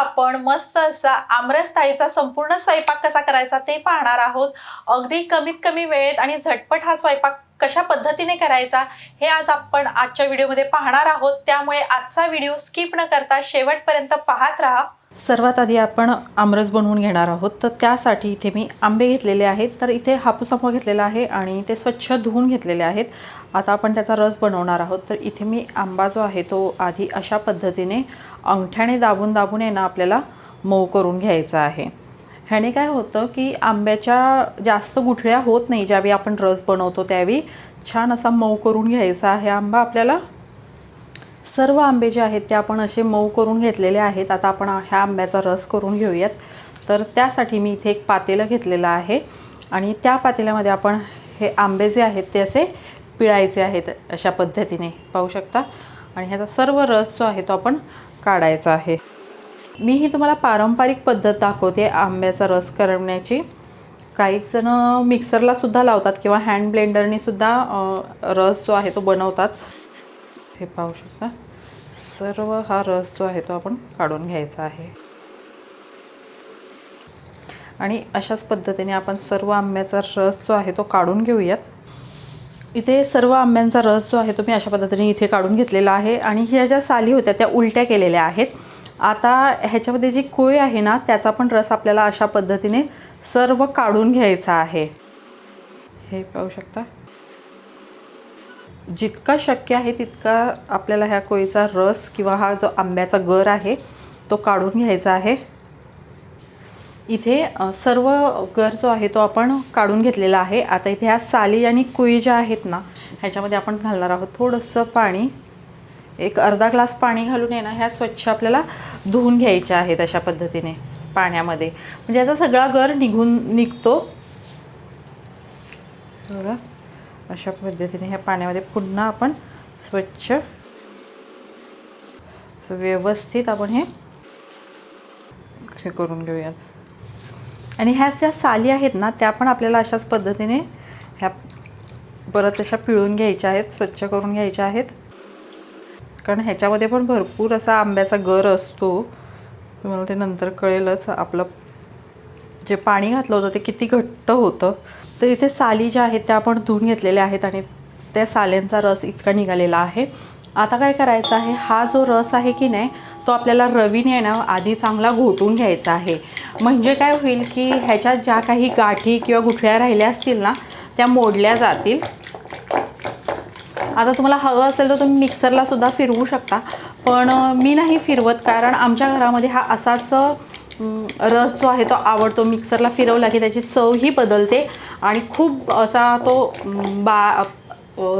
आपण मस्त असा आमरस थाळीचा संपूर्ण स्वयंपाक कसा करायचा ते पाहणार आहोत. अगदी कमीत कमी वेळेत आणि झटपट हा स्वयंपाक कशा पद्धतीने करायचा हे आज आपण आजच्या व्हिडिओमध्ये पाहणार आहोत. त्यामुळे आजचा व्हिडिओ स्किप न करता शेवटपर्यंत पाहत राहा. सर्वात आधी आपण आमरस बनवून घेणार आहोत. तर त्यासाठी इथे मी आंबे घेतलेले आहेत. तर इथे हापूस आंबा घेतलेला आहे आणि ते स्वच्छ धुवून घेतलेले आहेत. आता आपण त्याचा रस बनवणार आहोत. तर इथे मी आंबा जो आहे तो आधी अशा पद्धतीने अंगठ्याने दाबून दाबून आहे ना आपल्याला मऊ करून घ्यायचा आहे. ह्याने काय होतं की आंब्याच्या जास्त गुठळ्या होत नाही. ज्यावेळी आपण रस बनवतो त्यावेळी छान असा मऊ करून घ्यायचा आहे आंबा आपल्याला. सर्व आंबे जे आहेत ते आपण असे मऊ करून घेतलेले आहेत. आता आपण ह्या आंब्याचा रस करून घेऊयात. तर त्यासाठी मी इथे एक पातेलं घेतलेलं आहे. आणि त्या पातेल्यामध्ये आपण हे आंबे जे आहेत ते असे पिळायचे आहेत अशा पद्धतीने. पाहू शकता? आणि ह्याचा सर्व रस जो आहे तो आपण काढायचा आहे. मी ही तुम्हाला पारंपरिक पद्धत दाखवते आंब्याचा रस करण्याची. काही जण मिक्सरलासुद्धा लावतात किंवा हँड ब्लेंडरनेसुद्धा रस जो आहे तो बनवतात. हे पाहू शकता. सर्व हा रस जो आहे तो आपण काढून घ्यायचा आहे. आणि अशाच पद्धतीने आपण सर्व आंब्याचा रस जो आहे तो काढून घेऊयात. इथे सर्व आंब्यांचा रस जो आहे तो मी अशा पद्धतीने इथे काढून घेतलेला आहे आणि ह्या ज्या साली होत्या त्या उलट्या केलेल्या आहेत. आता ह्याच्यामध्ये जी कोय आहे ना त्याचा पण रस आपल्याला अशा पद्धतीने सर्व काढून घ्यायचा आहे. हे पाहू शकता. जितका शक्य आहे तितका आपल्याला ह्या कोळीचा रस किंवा हा जो आंब्याचा गर आहे तो काढून घ्यायचा आहे. इथे सर्व गर जो आहे तो आपण काढून घेतलेला आहे. आता इथे ह्या साली आणि कुई ज्या आहेत ना ह्याच्यामध्ये आपण घालणार आहोत. थोडंसं पाणी एक अर्धा ग्लास पाणी घालून आहे ना ह्या स्वच्छ आपल्याला धुवून घ्यायच्या आहेत अशा पद्धतीने पाण्यामध्ये. म्हणजे याचा सगळा गर निघून निघतो. बघा. अशा पद्धतीने ह्या पाण्यामध्ये पुन्हा आपण स्वच्छ व्यवस्थित आपण हे हे करून घेऊयात. आणि ह्या ज्या साली आहेत ना त्या पण आपल्याला अशाच पद्धतीने ह्या परत अशा पिळून घ्यायच्या आहेत स्वच्छ करून घ्यायच्या आहेत. कारण ह्याच्यामध्ये पण भरपूर असा आंब्याचा गर असतो. तुम्हाला ते नंतर कळेलच आपलं जे पाणी घातलं होतं ते किती घट्ट होतं. तर इथे साली ज्या आहेत त्या आपण धुवून घेतलेल्या आहेत आणि त्या साल्यांचा रस इतका निघालेला आहे. आता काय करायचं आहे हा जो रस आहे की नाही तो आपल्याला रवीने ना आधी चांगला घोटून घ्यायचा आहे. म्हणजे काय होईल की ह्याच्यात ज्या काही गाठी किंवा गुठळ्या राहिल्या असतील ना त्या मोडल्या जातील. आता तुम्हाला हवं असेल तर तुम्ही मिक्सरलासुद्धा फिरवू शकता. पण मी नाही फिरवत कारण आमच्या घरामध्ये हा असाच रस जो आहे तो आवडतो. मिक्सरला फिरवला की त्याची चवही बदलते आणि खूप असा तो बा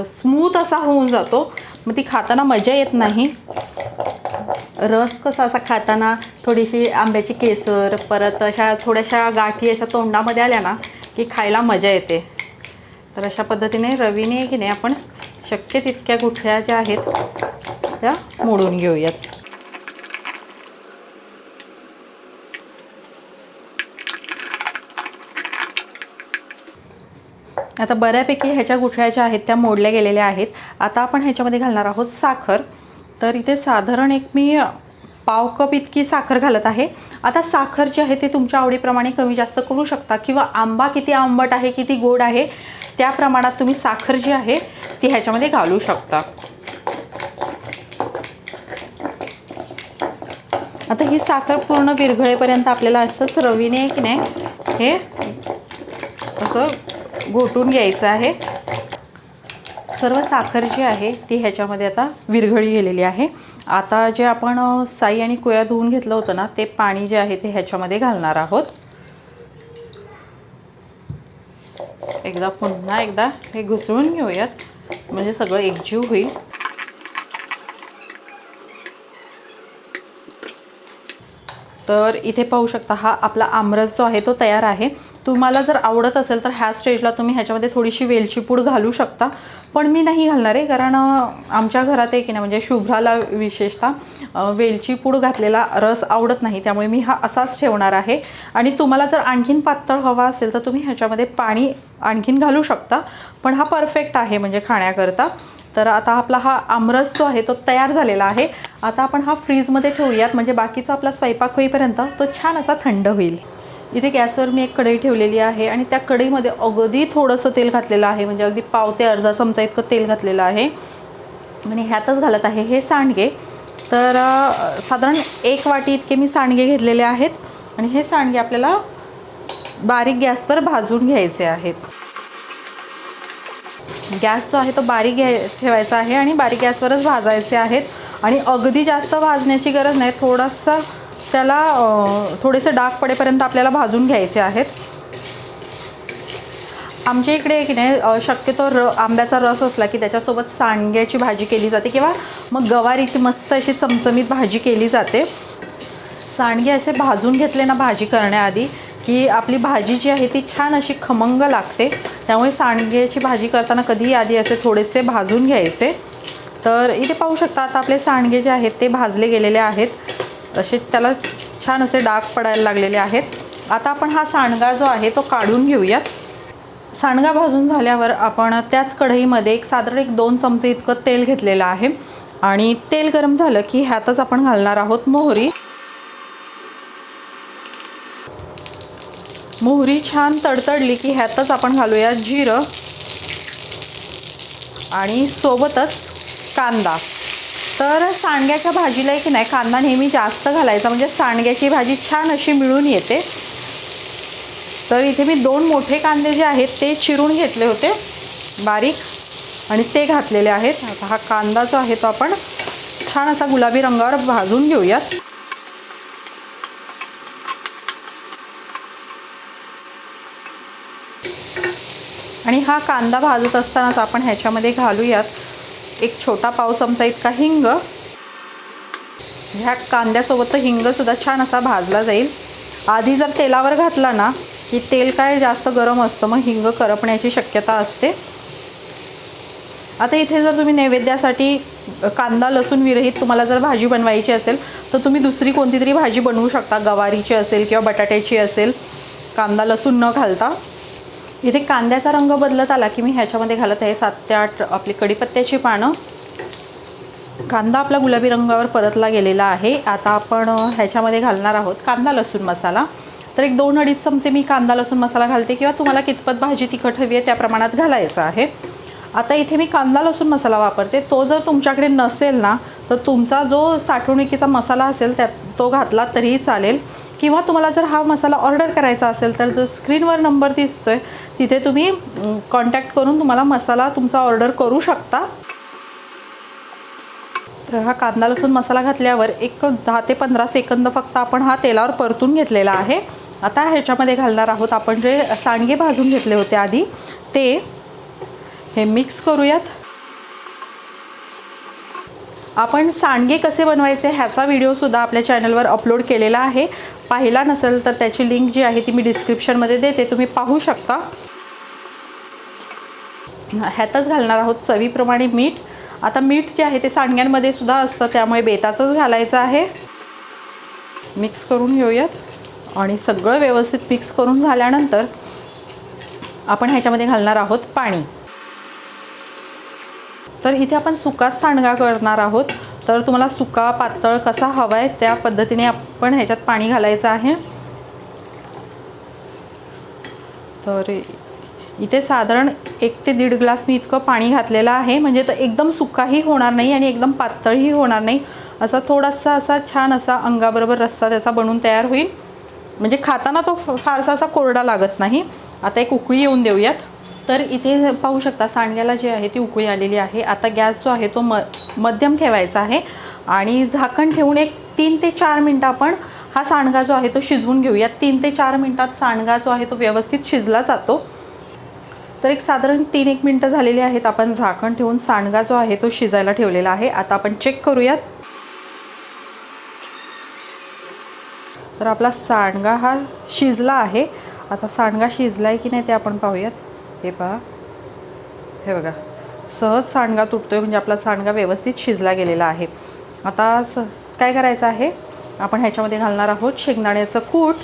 स्मूथ असा होऊन जातो. मग ती खाताना मजा येत नाही. रस कसा असा खाताना थोडीशी आंब्याची केसर परत अशा थोड्याशा गाठी अशा तोंडामध्ये आल्या ना की खायला मजा येते. तर अशा पद्धतीने रवीने की नाही आपण शक्य तितक्या गुठळ्या ज्या आहेत त्या मोडून घेऊयात. आता बऱ्यापैकी ह्याच्या गुठळ्या ज्या आहेत त्या मोडल्या गेलेल्या आहेत. आता आपण ह्याच्यामध्ये घालणार आहोत साखर. तर इथे साधारण एक मी पाव कप इतकी साखर घालत आहे. आता साखर जी आहे ते तुमच्या आवडीप्रमाणे कमी जास्त करू शकता किंवा आंबा किती आंबट आहे किती गोड आहे त्या प्रमाणात तुम्ही साखर जी आहे ती ह्याच्यामध्ये घालू शकता. आता ही साखर पूर्ण विरघळेपर्यंत आपल्याला असंच रवीने की नाही हे असं घोटून घ्यायचं आहे. सर्व साखर जी आहे ती ह्याच्यामध्ये आता विरघळी गेलेली आहे. आता जे आपण साई आणि कोया धुवून घेतलं होतं ना ते पाणी जे आहे ते ह्याच्यामध्ये घालणार आहोत. एकदा पुन्हा एकदा हे घुसळून घेऊयात. म्हणजे सगळं एकजीव होईल. तर इथे पाहू शकता हा आपला आमरस जो आहे तो तयार आहे. तुम्हाला जर आवडत असेल तर ह्या स्टेजला तुम्ही ह्याच्यामध्ये थोडीशी वेलची पूड घालू शकता. पण मी नाही घालणार आहे कारण आमच्या घरात आहे की नाही म्हणजे शुभ्राला विशेषतः वेलचीपूड वेलची पूड घातलेला रस आवडत नाही. त्यामुळे मी हा असाच ठेवणार आहे. आणि तुम्हाला जर आणखीन पातळ हवा असेल तर तुम्ही ह्याच्यामध्ये पाणी आणखीन घालू शकता. पण हा परफेक्ट आहे म्हणजे खाण्याकरता. तर आता आपला हा आमरस जो आहे तो तयार झालेला आहे. आता आपण हा फ्रीजमध्ये ठेवूयात. म्हणजे बाकीचा आपला स्वयंपाक होईपर्यंत तो छान असा थंड होईल. इथे गॅसवर मी एक कढई ठेवलेली आहे आणि त्या कढईमध्ये अगदी थोडंसं तेल घातलेलं आहे. म्हणजे अगदी पाव ते अर्धा चमचा इतकं तेल घातलेलं आहे. आणि ह्यातच घालत आहे हे सांडगे. तर साधारण एक वाटी इतके मी सांडगे घेतलेले आहेत. आणि हे सांडगे आपल्याला बारीक गॅसवर भाजून घ्यायचे आहेत. गॅस जो आहे तो बारीक घ्याय ठेवायचा आहे आणि बारीक गॅसवरच भाजायचे आहेत. आणि अगदी जास्त भाजण्याची गरज नाही थोडासा त्याला थोडेसे डाग पडेपर्यंत आपल्याला भाजून घ्यायचे आहेत. आमच्या इकडे की नाही शक्यतो र आंब्याचा रस असला की त्याच्यासोबत सांडग्याची भाजी केली जाते किंवा मग गवारीची मस्त अशी चमचमीत भाजी केली जाते. सांडगे असे भाजून घेतले ना भाजी करण्याआधी की आपली भाजी जी आहे ती छान अशी खमंग लागते. त्यामुळे सांडग्याची भाजी करताना कधीही आधी असे थोडेसे भाजून घ्यायचे. तर इथे पाहू शकता आता आपले सांडगे जे आहेत ते भाजले गेलेले आहेत. असे त्याला छान असे डाग पडायला लागलेले आहेत. आता आपण हा सांडगा जो आहे तो काढून घेऊयात. सांडगा भाजून झाल्यावर आपण त्याच कढईमध्ये एक साधारण एक दोन चमचे इतकं तेल घेतलेलं आहे. आणि तेल गरम झालं की ह्यातच आपण घालणार आहोत मोहरी. मोहरी छान तडतडली की ह्यातच आपण घालूया जिरं आणि सोबतच कांदा. तर सांडग्याच्या भाजीला की नाही कांदा नेहमी जास्त घालायचा म्हणजे सांडग्याची भाजी छान अशी मिळून येते. तर इथे मी दोन मोठे कांदे जे आहेत ते चिरून घेतले होते बारीक आणि ते घातलेले आहेत. आता हा कांदा जो आहे तो आपण छान असा गुलाबी रंगावर भाजून घेऊयात. आणि हा कांदा भाजत असतानाच आपण ह्याच्यामध्ये घालूयात एक छोटा पाव चमचा इतका हिंग. ह्या कांद्यासोबत हिंगसुद्धा छान असा भाजला जाईल. आधी जर तेलावर घातला ना की तेल काय जास्त गरम असतं मग हिंग करपण्याची शक्यता असते. आता इथे जर तुम्ही नैवेद्यासाठी कांदा लसूण विरहित तुम्हाला जर भाजी बनवायची असेल तर तुम्ही दुसरी कोणती तरी भाजी बनवू शकता. गवारीची असेल किंवा बटाट्याची असेल. कांदा लसूण न घालता. इथे कांद्याचा रंग बदलत आला की मी ह्याच्यामध्ये घालत आहे सात ते आठ आपली कढीपत्त्याची पानं. कांदा आपला गुलाबी रंगावर परतला गेलेला आहे. आता आपण ह्याच्यामध्ये घालणार आहोत कांदा लसूण मसाला. तर एक दोन अडीच चमचे मी कांदा लसूण मसाला घालते किंवा तुम्हाला कितपत भाजी तिखट हवी आहे त्या प्रमाणात घालायचं आहे. आता इथे मी कांदा लसूण मसाला वापरते. तो जर तुमच्याकडे नसेल ना तर तुमचा जो साठवणुकीचा मसाला असेल त्यात तो घातला तरीही चालेल. किंवा तुम्हाला जर हा मसाला ऑर्डर करायचा असेल तर जो स्क्रीनवर नंबर दिसतोय तिथे तुम्ही कॉन्टॅक्ट करून तुम्हाला मसाला तुमचा ऑर्डर करू शकता. तर हा कांदा लसूण मसाला घातल्यावर एक दहा ते पंधरा सेकंद फक्त आपण हा तेलावर परतून घेतलेला आहे. आता ह्याच्यामध्ये घालणार आहोत आपण जे सांडगे भाजून घेतले होते आधी ते हे मिक्स करूयात. आपण सांडगे कसे बनवायचे ह्याचा व्हिडिओसुद्धा आपल्या चॅनलवर अपलोड केलेला आहे. पाहिला नसेल तर त्याची लिंक जी आहे ती मी डिस्क्रिप्शनमध्ये देते. तुम्ही पाहू शकता. ह्यातच घालणार आहोत चवीप्रमाणे मीठ. आता मीठ जे आहे ते सांडग्यांमध्ये सुद्धा असतं त्यामुळे बेताचंच घालायचं आहे. मिक्स करून घेऊयात. आणि सगळं व्यवस्थित मिक्स करून झाल्यानंतर आपण ह्याच्यामध्ये घालणार आहोत पाणी. तर इथे आपण सुकाच सांडगा करणार आहोत. तर तुम्हाला सुका पातळ कसा हवा आहे त्या पद्धतीने आपण ह्याच्यात पाणी घालायचं आहे. तर इथे साधारण एक ते दीड ग्लास मी इतकं पाणी घातलेलं आहे. म्हणजे तर एकदम सुकाही होणार नाही आणि एकदम पातळही होणार नाही. असा थोडासा असा छान असा अंगाबरोबर रस्सा त्याचा बनून तयार होईल. म्हणजे खाताना तो फ- फारसा असा कोरडा लागत नाही. आता एक उकळी येऊन देऊयात. तर इथे पाहू शकता सांडग्याला जी आहे ती उकळी आलेली आहे. आता गॅस जो आहे तो म मध्यम ठेवायचा आहे आणि झाकण ठेवून एक तीन ते चार मिनटं आपण हा सांडगा जो आहे तो शिजवून घेऊयात तीन ते चार मिनटात सांडगा जो आहे तो व्यवस्थित शिजला जातो. तर एक साधारण तीन एक मिनटं झालेली आहेत आपण झाकण ठेवून सांडगा जो आहे तो शिजायला ठेवलेला आहे. आता आपण चेक करूयात. तर आपला सांडगा हा शिजला आहे. आता सांडगा शिजला आहे की नाही ते आपण पाहूयात. ते पहा. हे बघा. सहज सांडगा तुटतो आहे म्हणजे आपला सांडगा व्यवस्थित शिजला गेलेला आहे. आता स काय करायचं आहे? आपण ह्याच्यामध्ये घालणार आहोत शेंगदाण्याचं कूट.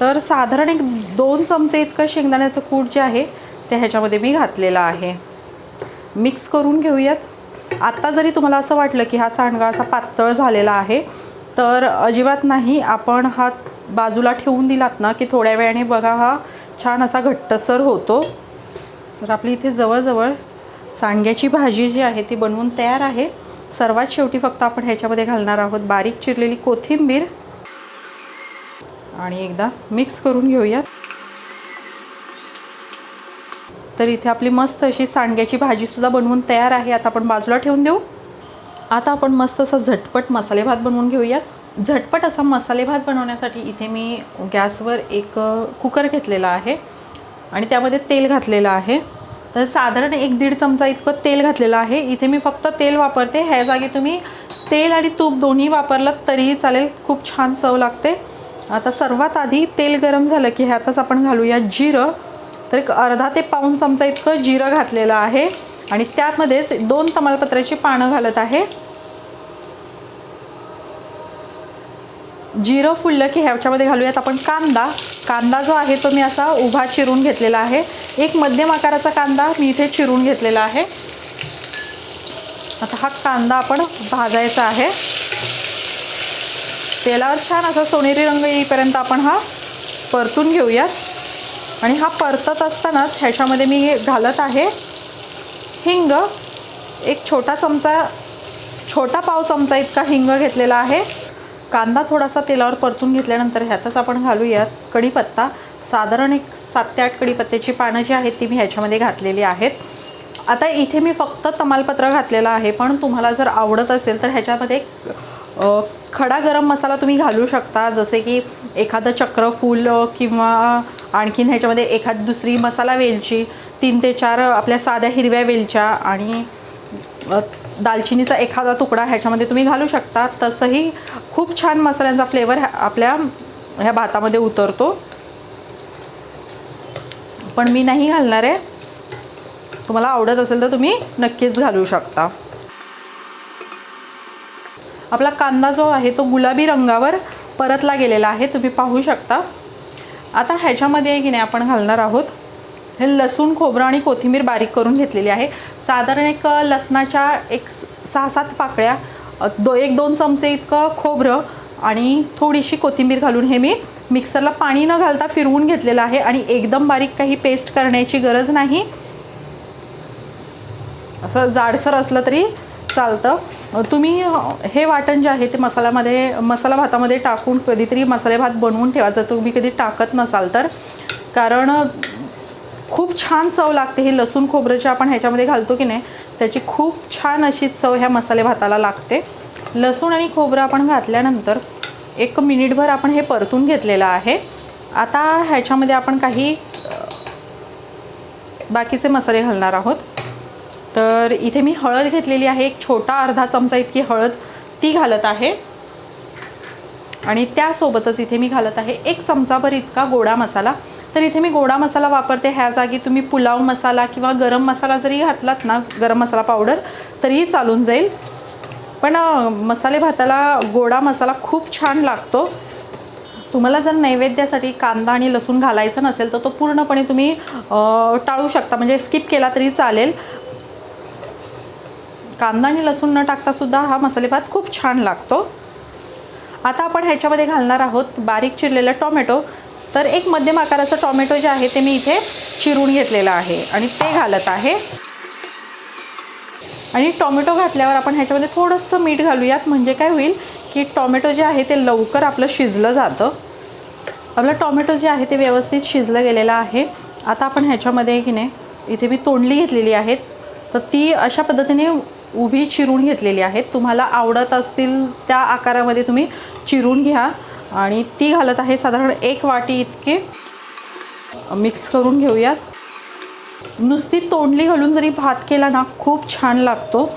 तर साधारण एक दोन चमचे इतकं शेंगदाण्याचं कूट जे आहे ते ह्याच्यामध्ये मी घातलेलं आहे. मिक्स करून घेऊयात. आत्ता जरी तुम्हाला असं वाटलं की हा सांडगा असा पातळ झालेला आहे तर अजिबात नाही आपण हा बाजूला ठेवून दिलात ना की थोड्या वेळाने बघा हा छान असा घट्टसर होतो. तर आपली इथे जवळजवळ सांडग्याची भाजी जी आहे ती बनवून तयार आहे. सर्वात शेवटी फक्त आपण ह्याच्यामध्ये घालणार आहोत बारीक चिरलेली कोथिंबीर. आणि एकदा मिक्स करून घेऊयात. तर इथे आपली मस्त अशी सांडग्याची भाजीसुद्धा बनवून तयार आहे. आता आपण बाजूला ठेवून देऊ. आता आपण मस्त असा झटपट मसाले भात बनवून घेऊयात. झटपट असा मसाले भात बनवण्यासाठी इथे मी गॅसवर एक कुकर घेतलेला आहे. आणि त्यामध्ये तेल घातलेलं आहे. तर साधारण एक दीड चमचा इतकं तेल घातलेलं आहे. इथे मी फक्त तेल वापरते. ह्या जागी तुम्ही तेल आणि तूप दोन्ही वापरलं तरीही चालेल. खूप छान चव लागते. आता सर्वात आधी तेल गरम झालं की ह्यातच आपण घालूया जिरं. तर एक अर्धा ते पाऊण चमचा इतकं जिरं घातलेलं आहे. आणि त्यामध्येच दोन तमालपत्राची पानं घालत आहे. जिरं फुललं की ह्याच्यामध्ये घालूयात आपण कांदा. कांदा जो आहे तो मी असा उभा चिरून घेतलेला आहे. एक मध्यम आकाराचा कांदा मी इथे चिरून घेतलेला आहे. आता हा कांदा आपण भाजायचा आहे. तेलावर छान असा सोनेरी रंग येईपर्यंत आपण हा परतून घेऊयात. आणि हा परतत असतानाच ह्याच्यामध्ये मी हे घालत आहे. हिंग एक छोटा चमचा छोटा पाव चमचा इतका हिंग घेतलेला आहे. कांदा थोडासा तेलावर परतून घेतल्यानंतर ह्यातच आपण घालूयात कढीपत्ता. साधारण एक सात ते आठ कढीपत्त्याची पानं जी आहेत ती मी ह्याच्यामध्ये घातलेली आहेत. आता इथे मी फक्त तमालपत्र घातलेलं आहे पण तुम्हाला जर आवडत असेल तर ह्याच्यामध्ये खडा गरम मसाला तुम्ही घालू शकता. जसे की एखादं चक्रफूल किंवा आणखीन ह्याच्यामध्ये एखादी दुसरी मसाला वेलची तीन ते चार आपल्या साध्या हिरव्या वेलच्या आणि दालचिनीचा एखादा तुकडा ह्याच्यामध्ये तुम्ही घालू शकता. तसंही खूप छान मसाल्यांचा फ्लेवर आपल्या ह्या भातामध्ये उतरतो. पण मी नाही घालणार आहे. तुम्हाला आवडत असेल तर तुम्ही नक्कीच घालू शकता. आपला कांदा जो आहे तो गुलाबी रंगावर परतला गेलेला आहे. तुम्ही पाहू शकता. आता ह्याच्यामध्ये की नाही आपण घालणार आहोत. हे लसूण खोबरं आणि कोथिंबीर बारीक करून घेतलेली आहे. साधारण एक लसणाच्या एक स- सहा सात पाकळ्या दो एक दोन चमचे इतकं खोबरं आणि थोडीशी कोथिंबीर घालून हे मी मिक्सरला पाणी न घालता फिरवून घेतलेलं आहे आणि एकदम बारीक काही पेस्ट करण्याची गरज नाही. असं जाडसर असलं तरी चालतं. तुम्ही हे वाटण जे आहे ते मसाल्यामध्ये मसाला भातामध्ये टाकून कधीतरी मसाले भात बनवून ठेवा. जर तुम्ही कधी टाकत नसाल तर. कारण खूप छान चव लागते हे लसूण खोबरं जे आपण ह्याच्यामध्ये घालतो की नाही त्याची खूप छान अशी चव ह्या मसाले भाताला लागते. लसूण आणि खोबरं आपण घातल्यानंतर एक मिनिटभर आपण हे परतून घेतलेलं आहे. आता ह्याच्यामध्ये आपण काही बाकीचे मसाले घालणार आहोत. तर इथे मी हळद घेतलेली आहे एक छोटा अर्धा चमचा इतकी हळद ती घालत आहे. आणि त्यासोबतच इथे मी घालत आहे एक चमचाभर इतका गोडा मसाला. तर इथे मी गोडा मसाला वापरते. ह्या जागी तुम्ही पुलाव मसाला किंवा गरम मसाला जरी घातलात ना गरम मसाला पावडर तरीही चालून जाईल. पण मसाले भाताला गोडा मसाला खूप छान लागतो. तुम्हाला जर नैवेद्यासाठी कांदा आणि लसूण घालायचं नसेल तर तो पूर्णपणे तुम्ही टाळू शकता. म्हणजे स्किप केला तरी चालेल. कांदा आणि लसूण न टाकतासुद्धा हा मसाले भात खूप छान लागतो. आता आपण ह्याच्यामध्ये घालणार आहोत बारीक चिरलेलं टोमॅटो. तर एक मध्यम आकाराचं टॉमॅटो जे आहे ते मी इथे चिरून घेतलेलं आहे आणि ते घालत आहे. आणि टॉमॅटो घातल्यावर आपण ह्याच्यामध्ये थोडंसं मीठ घालूयात. म्हणजे काय होईल की टॉमॅटो जे आहे ते लवकर आपलं शिजलं जातं. आपलं टॉमॅटो जे आहे ते व्यवस्थित शिजलं गेलेलं आहे. आता आपण ह्याच्यामध्ये की नाही इथे मी तोंडली घेतलेली आहेत. तर ती अशा पद्धतीने उभी चिरून घेतलेली आहेत. तुम्हाला आवडत असतील त्या आकारामध्ये तुम्ही चिरून घ्या. आणि ती घालत आहे साधारण एक वाटी इतके. मिक्स करून घेऊयात. नुसती तोंडली घालून जरी भात केला ना खूप छान लागतो.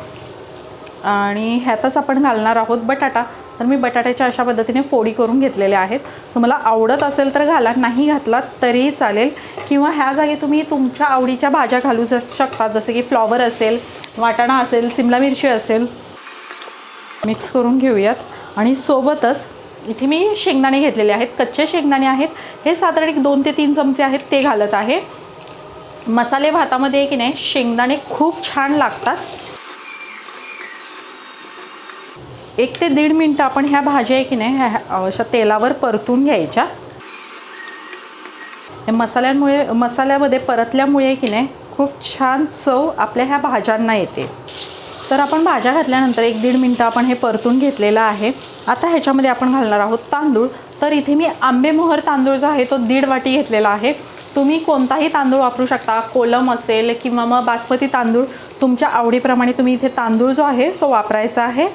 आणि ह्यातच आपण घालणार आहोत बटाटा. तर मी बटाट्याच्या अशा पद्धतीने फोडी करून घेतलेल्या आहेत. तुम्हाला आवडत असेल तर घाला नाही घातलात तरीही चालेल. किंवा ह्या जागी तुम्ही तुमच्या आवडीच्या भाज्या घालू शकता जसे की फ्लॉवर असेल वाटाणा असेल सिमला मिरची असेल. मिक्स करून घेऊयात. आणि सोबतच इथे मी शेंगदाणे घेतलेले आहेत कच्चे शेंगदाणे आहेत. हे साधारण एक दोन ते तीन चमचे आहेत ते घालत आहे. मसाले भातामध्ये की नाही शेंगदाणे खूप छान लागतात. एक ते दीड मिनटं आपण ह्या भाज्या आहे की नाही ह्या अशा तेलावर परतून घ्यायच्या. हे मसाल्यांमुळे मसाल्यामध्ये परतल्यामुळे की नाही खूप छान चव आपल्या ह्या भाज्यांना येते. तर आपण भाज्या घातल्यानंतर एक दीड मिनटं आपण हे परतून घेतलेलं आहे. आता ह्याच्यामध्ये आपण घालणार आहोत तांदूळ. तर इथे मी आंबेमोहर तांदूळ जो आहे तो दीड वाटी घेतलेला आहे. तुम्ही कोणताही तांदूळ वापरू शकता. कोलम असेल किंवा मग बासमती तांदूळ तुमच्या आवडीप्रमाणे तुम्ही इथे तांदूळ जो आहे तो वापरायचा आहे.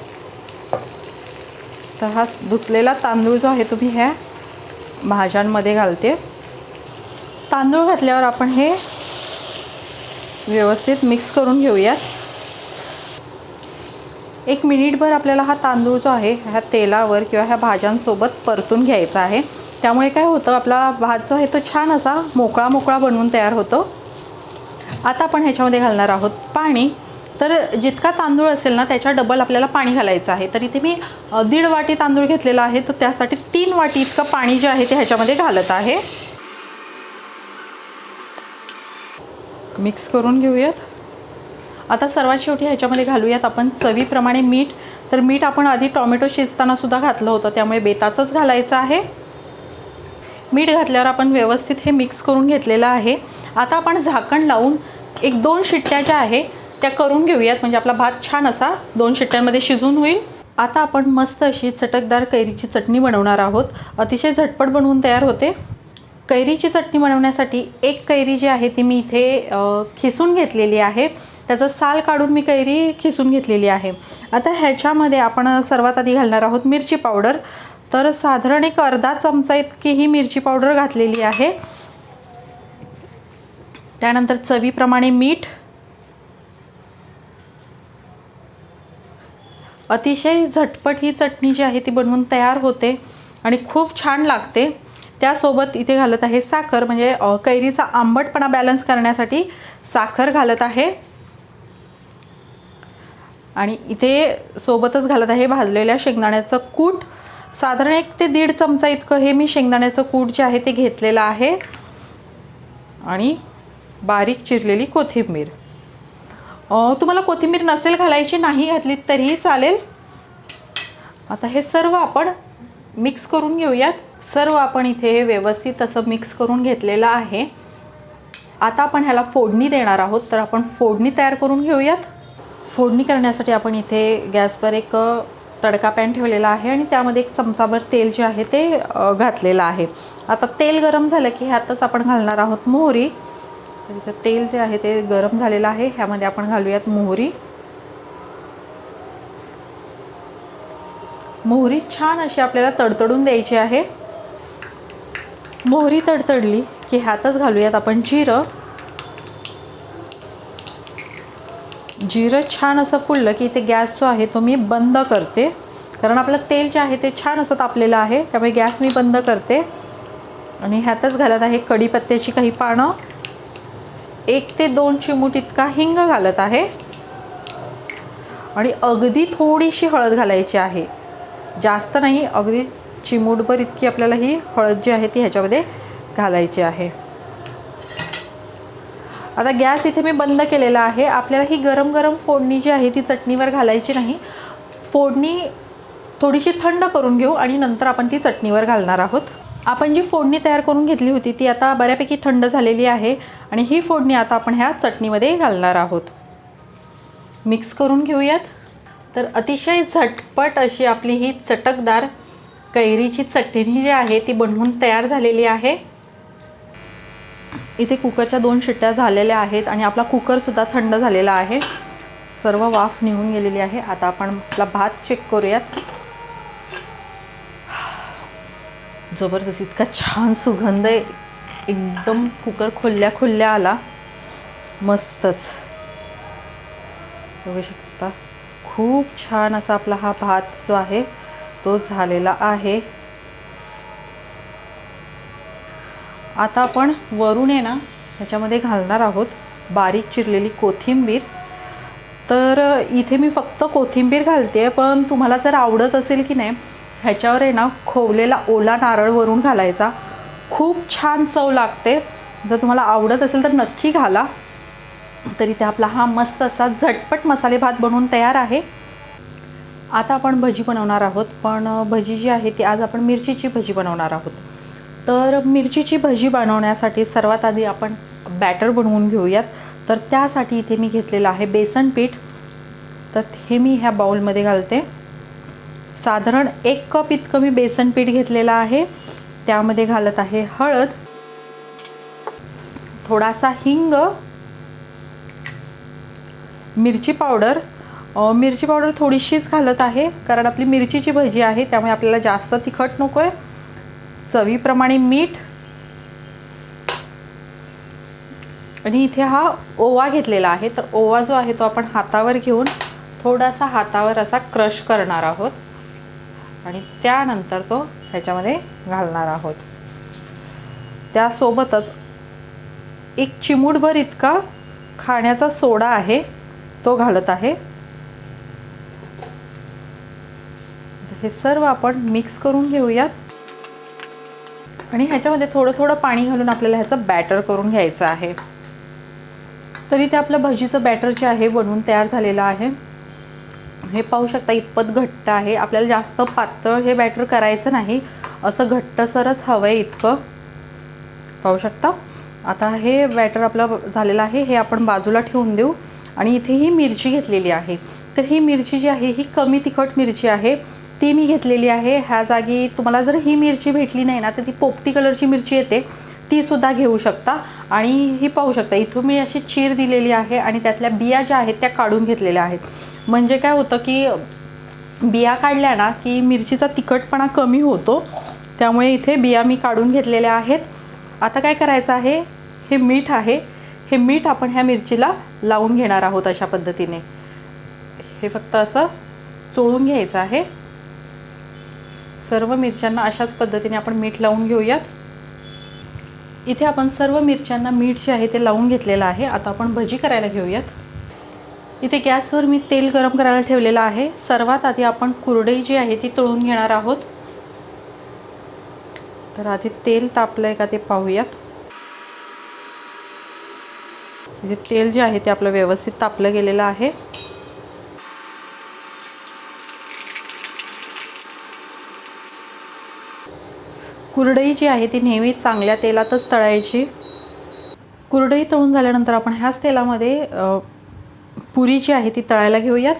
तर हा धुतलेला तांदूळ जो आहे तुम्ही ह्या भाज्यांमध्ये घालते. तांदूळ घातल्यावर आपण हे व्यवस्थित मिक्स करून घेऊयात. एक मिनिटभर आपल्याला हा तांदूळ जो आहे ह्या तेलावर किंवा ह्या भाज्यांसोबत परतून घ्यायचा आहे. त्यामुळे काय होतं आपला भात जो आहे तो छान असा मोकळा मोकळा बनवून तयार होतो. आता आपण ह्याच्यामध्ये घालणार आहोत पाणी. तर जितका तांदूळ असेल ना त्याच्या डबल आपल्याला पाणी घालायचं आहे. तर इथे मी दीड वाटी तांदूळ घेतलेला आहे. तर त्यासाठी तीन वाटी इतकं पाणी जे आहे ते ह्याच्यामध्ये घालत आहे. मिक्स करून घेऊयात. आता सर्वात शेवटी ह्याच्यामध्ये घालूयात आपण चवीप्रमाणे मीठ. तर मीठ आपण आधी टॉमॅटो शिजतानासुद्धा घातलं होतं त्यामुळे बेताचंच घालायचं आहे. मीठ घातल्यावर आपण व्यवस्थित हे मिक्स करून घेतलेलं आहे. आता आपण झाकण लावून एक दोन शिट्ट्या ज्या आहे त्या करून घेऊयात. म्हणजे आपला भात छान असा दोन शिट्ट्यांमध्ये शिजून होईल. आता आपण मस्त अशी चटकदार कैरीची चटणी बनवणार आहोत. अतिशय झटपट बनवून तयार होते. कैरीची चटणी बनवण्यासाठी एक कैरी जी आहे ती मी इथे खिसून घेतलेली आहे. त्याचं साल काढून मी कैरी खिसून घेतलेली आहे. आता ह्याच्यामध्ये आपण सर्वात आधी घालणार आहोत मिरची पावडर. तर साधारण एक अर्धा चमचा इतकी ही मिरची पावडर घातलेली आहे. त्यानंतर चवीप्रमाणे मीठ. अतिशय झटपट ही चटणी जी आहे ती बनवून तयार होते आणि खूप छान लागते. त्यासोबत इथे घालत आहे साखर म्हणजे कैरीचा आंबटपणा बॅलन्स करण्यासाठी साखर घालत आहे. आणि इथे सोबतच घालत आहे भाजलेल्या शेंगदाण्याचं कूट. साधारण एक ते दीड चमचा इतकं हे मी शेंगदाण्याचं कूट जे आहे ते घेतलेलं आहे. आणि बारीक चिरलेली कोथिंबीर. तुम्हाला कोथिंबीर नसेल घालायची नाही घातली तरीही चालेल. आता हे सर्व आपण मिक्स करून घेऊयात. सर्व आपण इथे हे व्यवस्थित असं मिक्स करून घेतलेलं आहे. आता आपण ह्याला फोडणी देणार आहोत. तर आपण फोडणी तयार करून घेऊयात. फोडणी करण्यासाठी आपण इथे गॅसवर एक तडका पॅन ठेवलेला आहे आणि त्यामध्ये एक चमचाभर तेल जे आहे ते घातलेलं आहे. आता तेल गरम झालं की ह्यातच आपण घालणार आहोत मोहरी. तर इथं तेल जे आहे ते गरम झालेलं आहे. ह्यामध्ये आपण घालूयात मोहरी. मोहरी छान अशी आपल्याला तडतडून द्यायची आहे. मोहरी तडतडली की ह्यातच घालूयात आपण जिरं. जिरं छान असं फुललं की इथे गॅस जो आहे तो मी बंद करते. कारण आपलं तेल जे आहे ते छान असं तापलेलं आहे त्यामुळे गॅस मी बंद करते. आणि ह्यातच घालत आहे कढीपत्त्याची काही पानं. एक ते दोन चिमूट इतका हिंग घालत आहे. आणि अगदी थोडीशी हळद घालायची आहे. जास्त नाही अगदी चिमूटभर इतकी आपल्याला ही हळद जी आहे ती ह्याच्यामध्ये घालायची आहे. आता गॅस इथे मी बंद केलेला आहे. आपल्याला ही गरम गरम फोडणी जी आहे ती चटणीवर घालायची नाही. फोडणी थोडीशी थंड करून घेऊ आणि नंतर आपण ती चटणीवर घालणार आहोत. आपण जी फोडणी तयार करून घेतली होती ती आता बऱ्यापैकी थंड झालेली आहे आणि ही फोडणी आता आपण ह्या चटणीमध्ये घालणार आहोत. मिक्स करून घेऊयात. तर अतिशय झटपट अशी आपली ही चटकदार कैरीची चटणी जी आहे ती बनवून तयार झालेली आहे. इथे कुकरच्या दोन शिट्ट्या झालेल्या आहेत आणि आपला कुकरसुद्धा थंड झालेला आहे. सर्व वाफ निघून गेलेली आहे. आता आपण आपला भात चेक करूयात. जबरदस्त इतका छान सुगंध आहे. एकदम कुकर खोलल्या खोलल्या आला. मस्तच. बघू शकता. खूप छान असा आपला हा भात जो आहे तो झालेला आहे. आता आपण वरून आहे ना ह्याच्यामध्ये घालणार आहोत बारीक चिरलेली कोथिंबीर. तर इथे मी फक्त कोथिंबीर घालते आहे पण तुम्हाला जर आवडत असेल की नाही ह्याच्यावर आहे ना खोवलेला ओला नारळ वरून घालायचा. खूप छान चव लागते. जर तुम्हाला आवडत असेल तर नक्की घाला. तरी ते आपला हा मस्त असा झटपट मसाले भात बनवून तयार आहे. आता आपण भजी बनवणार आहोत पण भजी जी आहे ती आज आपण मिरचीची भजी बनवणार आहोत. तर मिरचीची भजी बनवण्यासाठी सर्वात आधी आपण बॅटर बनवून घेऊयात. तर त्यासाठी इथे मी घेतलेलं आहे बेसन पीठ. तर हे मी ह्या बाउलमध्ये घालते. साधारण एक कप इतकं मी बेसन पीठ घेतलेलं आहे. त्यामध्ये घालत आहे हळद. थोडासा हिंग. मिरची पावडर. मिरची पावडर थोडीशीच घालत आहे कारण आपली मिरचीची भजी आहे त्यामुळे आपल्याला जास्त तिखट नको आहे चवीप्रमाणे मीठ. आणि इथे हा ओवा घेतलेला आहे तर ओवा जो आहे तो आपण हातावर घेऊन थोडासा हातावर असा क्रश करणार आहोत. आणि त्यानंतर तो ह्याच्यामध्ये घालणार आहोत. त्यासोबतच एक चिमूटभर इतका खाण्याचा सोडा आहे. तो घालत आहे. हे सर्व आपण मिक्स करून घेऊयात. आणि ह्याच्यामध्ये थोडं थोडं पाणी घालून आपल्याला ह्याचं बॅटर करून घ्यायचं आहे. तरी ते आपलं भजीचं बॅटर जे आहे बनवून तयार झालेलं आहे. हे पाहू शकता इतपत घट्ट आहे. आपल्याला जास्त पातळ हे बॅटर करायचं नाही. असं घट्टसरच हवं आहे इतकं. पाहू शकता. आता हे बॅटर आपलं झालेलं आहे. हे आपण बाजूला ठेवून देऊ. आणि इथे ही मिरची घेतलेली आहे. तर ही मिरची जी आहे ही कमी तिखट मिरची आहे. ती मी घेतलेली आहे. ह्या जागी तुम्हाला जर ही मिरची भेटली नाही ना तर ती पोपटी कलरची मिरची येते. ती सुद्धा घेऊ शकता. आणि ही पाहू शकता इथून मी अशी चीर दिलेली आहे आणि त्यातल्या बिया ज्या आहेत त्या काढून घेतलेल्या आहेत. म्हणजे काय होतं की बिया काढल्या ना की मिरचीचा तिखटपणा कमी होतो. त्यामुळे इथे बिया मी काढून घेतलेल्या आहेत. आता काय करायचं आहे? हे मीठ आहे. हे मीठ आपण ह्या मिरचीला लावून घेणार आहोत अशा पद्धतीने. हे फक्त असं चोळून घ्यायचं आहे. सर्व मिरच्यांना अशाच पद्धतीने आपण मीठ लावून घेऊयात. इथे आपण सर्व मिरच्यांना मीठ जे आहे ते लावून घेतलेलं आहे. आता आपण भजी करायला घेऊयात. इथे गॅसवर मी तेल गरम करायला ठेवलेलं आहे. सर्वात आधी आपण कुरडई जी आहे ती तळून घेणार आहोत. तर आधी तेल तापलं आहे का ते पाहूयात. म्हणजे तेल जे आहे ते आपलं व्यवस्थित तापलं गेलेलं आहे. कुरडई जी आहे ती नेहमी चांगल्या तेलातच तळायची. कुरडई तळून झाल्यानंतर आपण ह्याच तेलामध्ये पुरी जी आहे ती तळायला घेऊयात.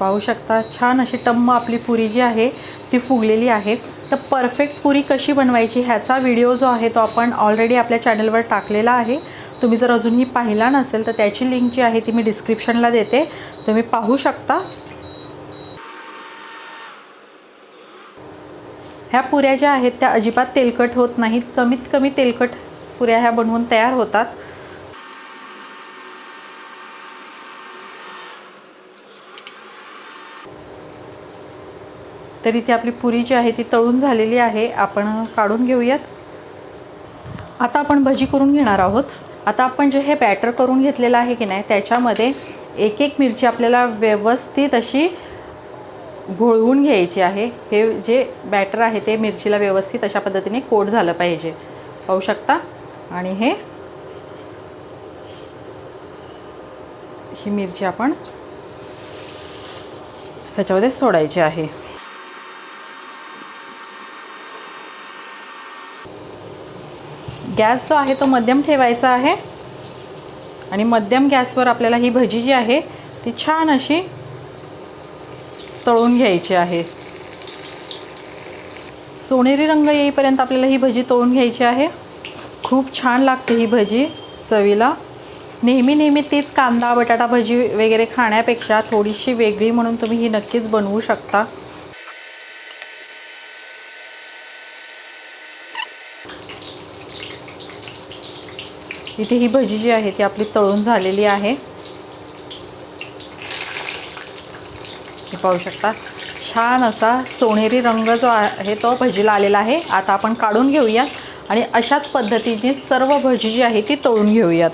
पाहू शकता. छान अशी टम्म आपली पुरी जी आहे ती फुगलेली आहे. तर परफेक्ट पुरी कशी बनवायची ह्याचा व्हिडिओ जो आहे तो आपण ऑलरेडी आपल्या चॅनलवर टाकलेला आहे. तुम्ही जर अजूनही पाहिला नसेल तर त्याची लिंक जी आहे ती मी डिस्क्रिप्शनला देते. तुम्ही पाहू शकता. ह्या पुऱ्या ज्या आहेत त्या अजिबात तेलकट होत नाहीत. कमीत कमी तेलकट पुऱ्या ह्या बनवून तयार होतात. तर इथे आपली पुरी जी आहे ती तळून झालेली आहे. आपण काढून घेऊयात. आता आपण भजी करून घेणार आहोत. आता आपण जे हे बॅटर करून घेतलेलं आहे की नाही त्याच्यामध्ये एक एक मिरची आपल्याला व्यवस्थित अशी घोळवून घ्यायची आहे. हे जे बॅटर आहे ते मिरचीला व्यवस्थित अशा पद्धतीने कोट झालं पाहिजे. पाहू शकता? आणि हे ही मिरची आपण ह्याच्यामध्ये सोडायची आहे. गॅस जो आहे तो मध्यम ठेवायचा आहे. आणि मध्यम गॅसवर आपल्याला ही भजी जी आहे ती छान अशी तळून घ्यायची आहे. सोनेरी रंग येईपर्यंत आपल्याला ही भजी तळून घ्यायची आहे. खूप छान लागते ही भजी चवीला. नेहमी नेहमी तीच कांदा बटाटा भजी वगैरे खाण्यापेक्षा थोडीशी वेगळी म्हणून तुम्ही ही नक्कीच बनवू शकता. इथे ही भजी जी आहे ती आपली तळून झालेली आहे. पाहू शकता. छान असा सोनेरी रंग जो आहे तो भजीला आलेला आहे. आता आपण काढून घेऊयात आणि अशाच पद्धतीची सर्व भजी जी आहे ती तळून घेऊयात.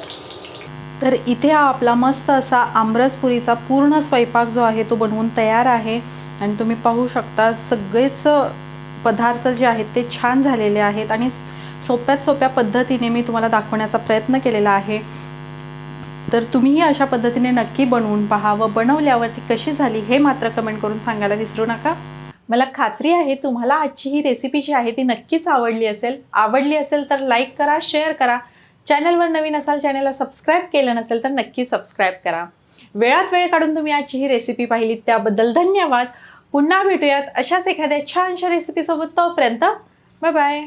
तर इथे हा आपला मस्त असा आमरसपुरीचा पूर्ण स्वयंपाक जो आहे तो बनवून तयार आहे. आणि तुम्ही पाहू शकता सगळेच पदार्थ जे आहेत ते छान झालेले आहेत आणि सोप्यात सोप्या पद्धतीने मी तुम्हाला दाखवण्याचा प्रयत्न केलेला आहे. तर तुम्हीही अशा पद्धतीने नक्की बनवून पहा व बनवल्यावर ती कशी झाली हे मात्र कमेंट करून सांगायला विसरू नका. मला खात्री आहे तुम्हाला आजची ही रेसिपी जी आहे ती नक्कीच आवडली असेल. आवडली असेल तर लाईक करा शेअर करा. चॅनलवर नवीन असाल चॅनलला सबस्क्राईब केलं नसेल तर नक्की सबस्क्राईब करा. वेळात वेळ काढून तुम्ही आजची ही रेसिपी पाहिली त्याबद्दल धन्यवाद. पुन्हा भेटूयात अशाच एखाद्या छानशा रेसिपीसोबत तोपर्यंत बाय बाय